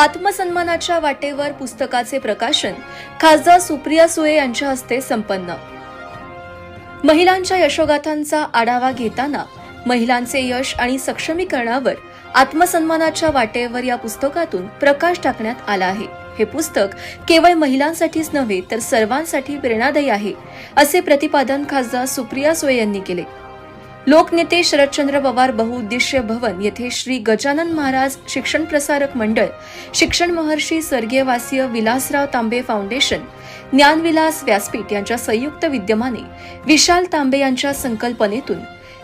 आत्मसन्मानाच्या वाटेवर पुस्तकाचे प्रकाशन खासदार सुप्रिया सुळे यांच्या हस्ते संपन्न. महिलांच्या यशोगाथांचा आढावा घेताना महिलांचे यश आणि सक्षमीकरणावर आत्मसन्मानाच्या वाटेवर या पुस्तकातून प्रकाश टाकण्यात आला आहे. हे पुस्तक केवळ महिलांसाठीच नव्हे तर सर्वांसाठी प्रेरणादायी आहे असे प्रतिपादन खासदार सुप्रिया सुळे यांनी केले. लोकनेते शरदचंद्र पवार बहुउद्देशीय भवन येथे श्री गजानन महाराज शिक्षण प्रसारक मंडळ शिक्षण महर्षी स्वर्गीयवासीय विलासराव तांबे फाउंडेशन ज्ञानविलास व्यासपीठ यांच्या संयुक्त विद्यमाने विशाल तांबे यांच्या संकल्पनेतून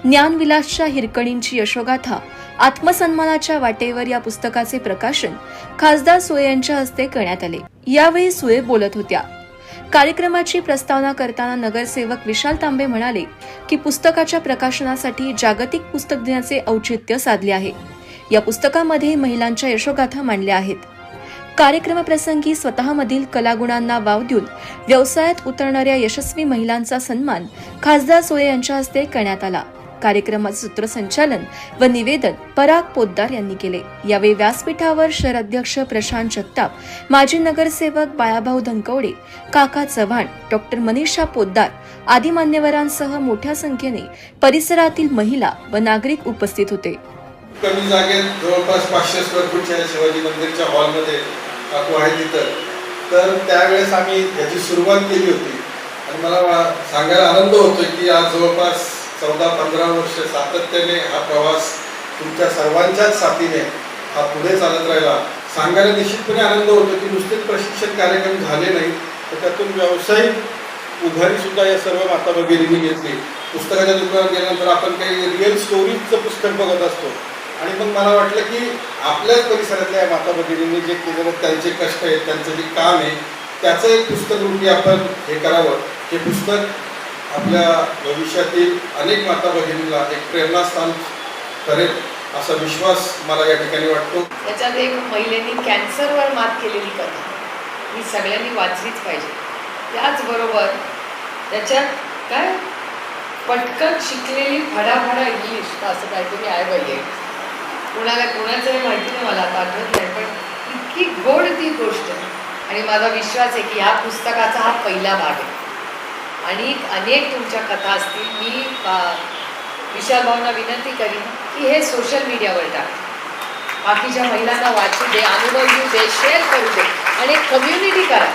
ज्ञानविलासच्या हिरकणींची यशोगाथा आत्मसन्मानाच्या वाटेवर या पुस्तकाचे प्रकाशन खासदार सुळे यांच्या हस्ते करण्यात आले. यावेळी सुळे बोलत होत्या. कार्यक्रमाची प्रस्तावना करताना नगरसेवक विशाल तांबे म्हणाले की पुस्तकाच्या प्रकाशनासाठी जागतिक पुस्तक दिनाचे औचित्य साधले आहे. या पुस्तकामध्ये महिलांच्या यशोगाथा मांडल्या आहेत. कार्यक्रमप्रसंगी स्वतःमधील कलागुणांना वाव देऊन व्यवसायात उतरणाऱ्या यशस्वी महिलांचा सन्मान खासदार सोये यांच्या हस्ते करण्यात आला. कार्यक्रमाचे सूत्रसंचालन व निवेदन पराग पोद्दार यांनी केले. यावेळी व्यासपीठावर शहराध्यक्ष प्रशांत जगताप माजी नगरसेवक बाळाभाऊ धनकवडे काका चव्हाण डॉक्टर मनीषा पोद्दार आदी मान्यवरांसह मोठ्या संख्येने परिसरातील महिला व नागरिक उपस्थित होते. कमी जागेत जवळपास पाचशे स्क्वेअर फूटच्या शिवाजी मंदिरच्या हॉलमध्ये काकू आहे तिथं. तर त्यावेळेस आम्ही याची सुरुवात केली होती. आणि मला सांगायला आनंद होतो की आज जवळपास चौदा पंधरा वर्ष सातत्याने हा प्रवास तुमच्या सर्वांच्याच साथीने हा पुढे चालत राहिला. सांगायला निश्चितपणे आनंद होतो की नुसतेच प्रशिक्षण कार्यक्रम झाले नाही तर त्यातून व्यावसायिक उभारी सुद्धा या सर्व माता भगिनींनी घेतली. पुस्तकाच्या दुकानात गेल्यानंतर आपण काही रिअल स्टोरीजचं पुस्तक बघत असतो. आणि मग मला वाटलं की आपल्याच परिसरातल्या या माता भगिनींनी जे केलेलं त्यांचे कष्ट आहेत त्यांचं जे काम आहे त्याचं एक पुस्तक रूपी आपण हे करावं. हे पुस्तक आपल्या भविष्यातील अनेक माता भगिनींना एक प्रेरणास्थान करेल असा विश्वास मला या ठिकाणी वाटतो. त्याच्यात एक महिलेनी कॅन्सरवर मात केलेली कथा. ही सगळ्यांनी वाचलीच पाहिजे. त्याचबरोबर त्याच्यात काय? पटकन शिकलेली फडाफडा इंग्लिश का असं काहीतरी आहे पाहिजे कुणाला कुणाचं हे माहिती नाही मला आता आठवत नाही पण इतकी गोड ती गोष्ट. आहे. आणि माझा विश्वास आहे की ह्या पुस्तकाचा हा पहिला भाग आहे. आणि अनेक तुमच्या कथा असतील. मी विशाल भाऊंना विनंती करीन की हे सोशल मीडियावर टाक. बाकीच्या महिलांना वाचू दे अनुभव घेऊ दे शेअर करू दे आणि कम्युनिटी करा.